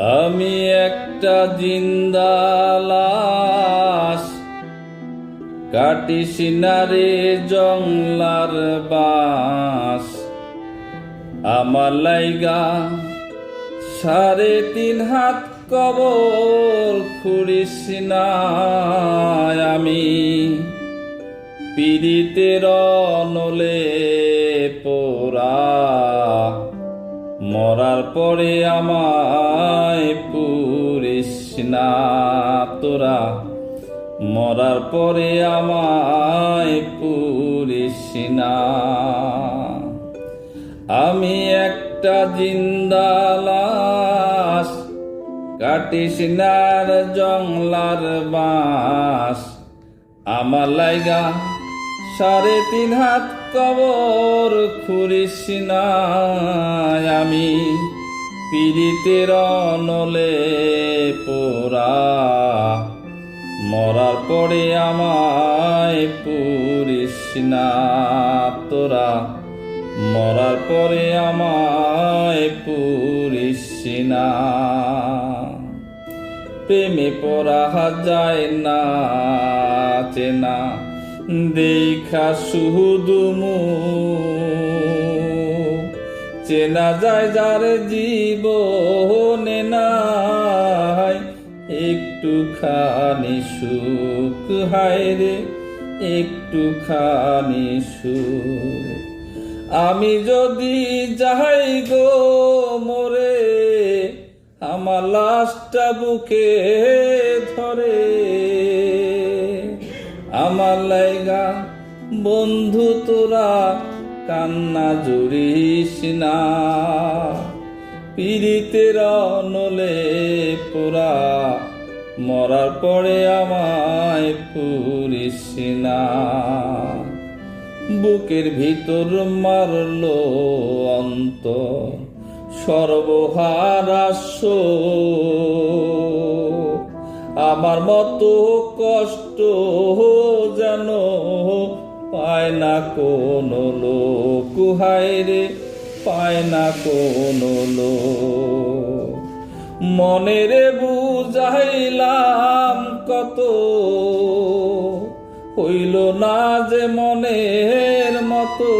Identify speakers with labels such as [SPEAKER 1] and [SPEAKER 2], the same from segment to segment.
[SPEAKER 1] আমি একটা জিন্দালাস কাটিস নারে জংলার বাস। আমার লাইগা সাড়ে তিন হাত কবর খুঁড়িস না আমি। পীড়িতের নলে পোরা মরার পরে আমায় পুরিস না তোরা। মরার পরে আমায় পুরিস না। আমি একটা জিন্দালাস কাটিস নার জংলার বাস। আমার লাইগা সাড়ে তিন হাত কবর খুরিস আমি। পীড়িতের নলে পোরা মরার পরে আমায় পুরিস না তোরা। মরার পরে আমায় পুরিস না। প্রেমে পড়া যায় না, চেনা। দেখা সুদুমু চেনা যায় যার জীবনে নাই, একটুখানি সুখ হায় রে, একটুখানি সুখ। আমি যদি যাই গো মোরে, আমার লাশটা বুকে ধরে। আমার লাইগা। বন্ধু তোরা, কান্না জুড়িস না। পীড়িতের নলে পোরা মরার পরে আমায় পুরিস না। বুকের ভিতর মারলো অন্ত সর্বহারাস্য আমার মতো কষ্ট যেন পায় না কোনো লোক। রে, পায় না কোনো লোক। মনেরে বুঝাইলাম কত। হইল না যে মনের মতো।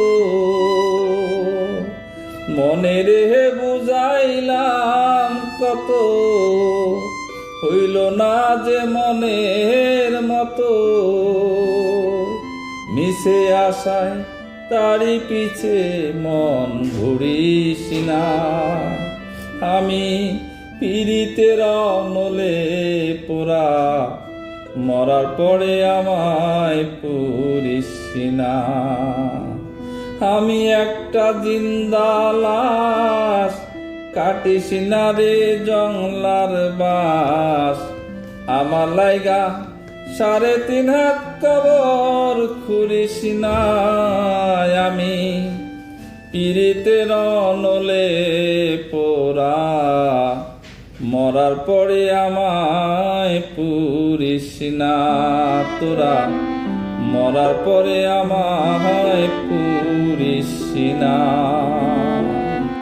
[SPEAKER 1] মনেরে বুঝাইলাম কত। হইল না যে মনের মতো। মিশে আসায় তারি পিছে মন ঘুরিস না। আমি পীড়িতের নলে পোড়া, মরার পরে আমায় পুরিস না। আমি একটা জিন্দালাস কাটিস না জংলার বাস। আমার লাইগা সাড়ে তিন হাত কবর খুরিস না আমি। পীড়িতের নলে পোরা মরার পরে আমায় পুরিস না তোরা। মরার পরে আমায় পুরিস না